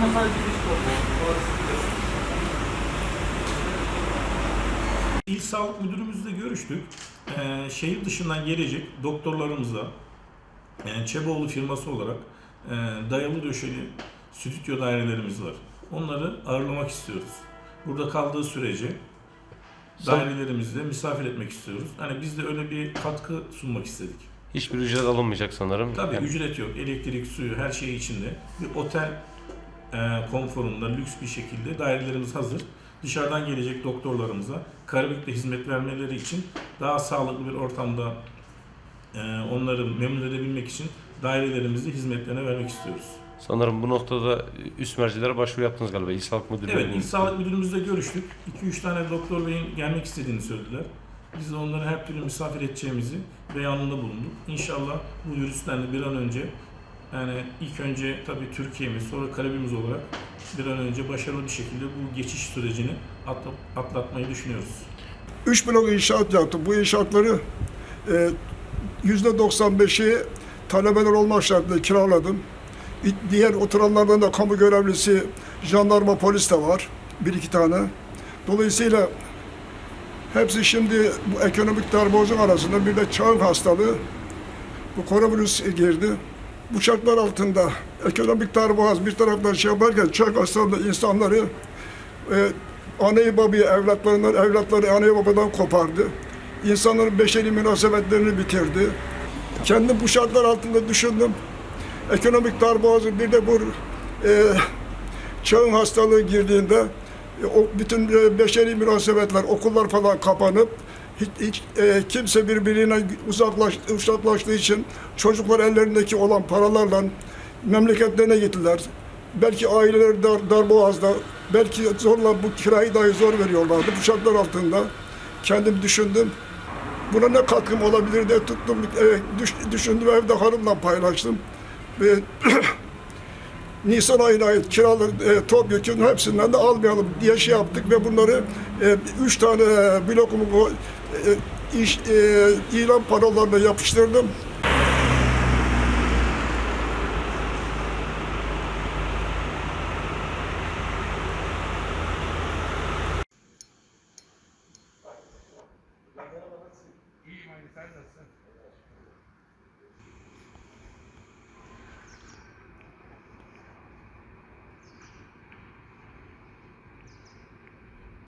topu. Orası bile. İl Sağlık Müdürümüzle görüştük. Ee, şehir dışından gelecek doktorlarımıza e, Çeboğlu firması olarak e, dayalı döşeli stüdyo dairelerimiz var. Onları ağırlamak istiyoruz. Burada kaldığı sürece dairelerimizde misafir etmek istiyoruz. Hani biz de öyle bir katkı sunmak istedik. Hiçbir ücret alınmayacak sanırım. Tabii Yani ücret yok. Elektrik, suyu her şey içinde. Bir otel konforunda lüks bir şekilde dairelerimiz hazır. Dışarıdan gelecek doktorlarımıza Karabük'te hizmet vermeleri için daha sağlıklı bir ortamda e, onları memnun edebilmek için dairelerimizi hizmetlerine vermek istiyoruz. sanırım bu noktada üst mercilere başvuru yaptınız galiba. İl Sağlık Müdürlüğü'ne. Evet, İl Sağlık Müdürümüzle görüştük. 2-3 tane doktor beyin gelmek istediğini söylediler. Biz de onları her türlü misafir edeceğimizi beyanında bulunduk. İnşallah bu virüsten de bir an önce yani ilk önce tabii Türkiye'miz sonra Karabimiz olarak bir an önce başarılı bir şekilde bu geçiş sürecini atla- atlatmayı düşünüyoruz. 3 blok inşaat yaptım. Bu inşaatları e, yüzde 95'i talebeler olmak şartıyla kiraladım. Diğer oturanlardan da kamu görevlisi, jandarma, polis de var. Bir iki tane. Dolayısıyla hepsi şimdi bu ekonomik darbozun arasında bir de çağın hastalığı, bu koronavirüs girdi. Bu şartlar altında ekonomik darboğaz bir taraftan şey yaparken çağın hastalığı insanları e, anneyi babayı evlatlarından, evlatları anneyi babadan kopardı. İnsanların beşeri münasebetlerini bitirdi. Kendim bu şartlar altında düşündüm. Ekonomik darboğazı bir de bu e, çağın hastalığı girdiğinde e, o bütün e, beşeri münasebetler, okullar falan kapanıp hiç, hiç e, kimse birbirine uzaklaş, uzaklaştığı için çocuklar ellerindeki olan paralarla memleketlerine gittiler. Belki aileler dar, darboğazda, belki zorla bu kirayı dahi zor veriyorlardı. Bu şartlar altında kendim düşündüm. Buna ne katkım olabilir diye tuttum, e, düş, düşündüm evde hanımla paylaştım. Ve Nisan ayına ait kiralı e, topyekun hepsinden de almayalım diye şey yaptık ve bunları e, üç tane blokumun o e, iş, e, ilan parolarına yapıştırdım. Sen nasılsın?